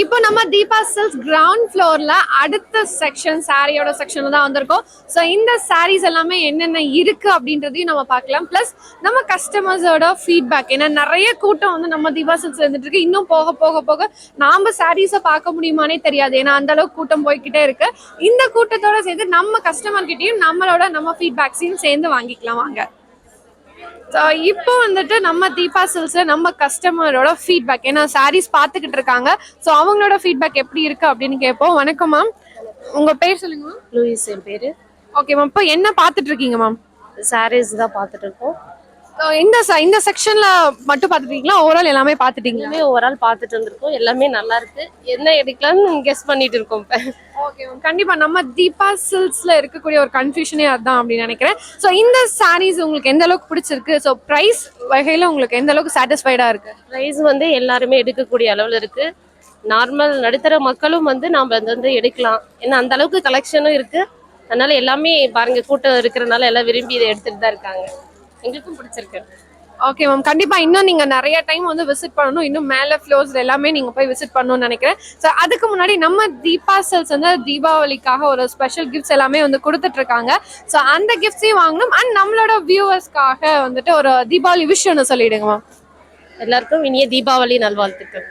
இப்போ நம்ம Deepa silks ground ஃப்ளோர்ல அடுத்த செக்ஷன் சாரியோட செக்ஷன்ல தான் வந்திருக்கோம். ஸோ இந்த சாரீஸ் எல்லாமே என்னென்ன இருக்கு அப்படின்றதையும் நம்ம பார்க்கலாம். ப்ளஸ் நம்ம கஸ்டமர்ஸோட ஃபீட்பேக் ஏன்னா நிறைய கூட்டம் வந்து நம்ம தீபா சில்ஸ் இருந்துட்டு இருக்கு இன்னும் போக போக போக நாம சாரீஸை பார்க்க முடியுமானே தெரியாது. ஏன்னா அந்த அளவுக்கு கூட்டம் போய்கிட்டே இருக்கு. இந்த கூட்டத்தோட சேர்ந்து நம்ம கஸ்டமர் கிட்டயும் நம்மளோட நம்ம ஃபீட்பேக்ஸையும் சேர்ந்து வாங்கிக்கலாம். வாங்க. ஸோ இப்போ வந்துட்டு நம்ம தீபா சில்ஸ்ல நம்ம கஸ்டமரோட ஃபீட்பேக் ஏன்னா சாரீஸ் பார்த்துக்கிட்டு இருக்காங்க. ஸோ அவங்களோட ஃபீட்பேக் எப்படி இருக்கு அப்படின்னு கேட்போம். வணக்கம் மேம் உங்க பேர் சொல்லுங்க மேம் லூயிஸ் என் பேர். ஓகே மேம் இப்போ என்ன பார்த்துட்டு இருக்கீங்க மேம் சாரீஸ் தான் பார்த்துட்டு இருக்கோம். இந்த இந்த செக்ஷன்ல மட்டும் பார்த்துட்டீங்களா? ஓவரால் எல்லாமே பார்த்துட்டீங்களா? எல்லாமே ஓவரால் பார்த்துட்டு வந்திருக்கோம். எல்லாமே நல்லா இருக்கு. என்ன எடுக்கலாம்னு கெஸ் பண்ணிட்டு இருக்கோம் இப்போ. ஓகே கண்டிப்பா நம்ம தீபா சில்க்ஸ்ல இருக்கக்கூடிய ஒரு கன்ஃபியூஷனே அதான் அப்படின்னு நினைக்கிறேன். ஸோ இந்த சாரீஸ் உங்களுக்கு எந்த அளவுக்கு பிடிச்சிருக்கு? ஸோ ப்ரைஸ் வகையில உங்களுக்கு எந்த அளவுக்கு சாட்டிஸ்ஃபைடா இருக்கு? ப்ரைஸ் வந்து எல்லாருமே எடுக்கக்கூடிய அளவில் இருக்கு. நார்மல் நடுத்தர மக்களும் வந்து நாம் வந்து வந்து எடுக்கலாம். ஏன்னா அந்த அளவுக்கு கலெக்ஷனும் இருக்கு. அதனால எல்லாமே பாருங்க கூட்டம் இருக்கிறனால எல்லாம் விரும்பி இதை எடுத்துட்டு தான் இருக்காங்க. எங்களுக்கும் பிடிச்சிருக்கு. ஓகே மேம் கண்டிப்பா இன்னும் நீங்க நிறைய டைம் வந்து விசிட் பண்ணணும். இன்னும் மேல ஃப்ளோர்ஸ் எல்லாமே நீங்க போய் விசிட் பண்ணணும்னு நினைக்கிறேன். ஸோ அதுக்கு முன்னாடி நம்ம தீபா செல்ஸ் வந்து தீபாவளிக்காக ஒரு ஸ்பெஷல் கிஃப்ட்ஸ் எல்லாமே வந்து கொடுத்துட்டு இருக்காங்க ஸோ அந்த கிஃப்ட்ஸையும் வாங்கணும். அண்ட் நம்மளோட வியூவர்ஸ்க்காக வந்துட்டு ஒரு தீபாவளி விஷ் ஒன்று சொல்லிடுங்க மேம் எல்லாருக்கும் இனிய தீபாவளி நல்வாழ்த்துக்கள்.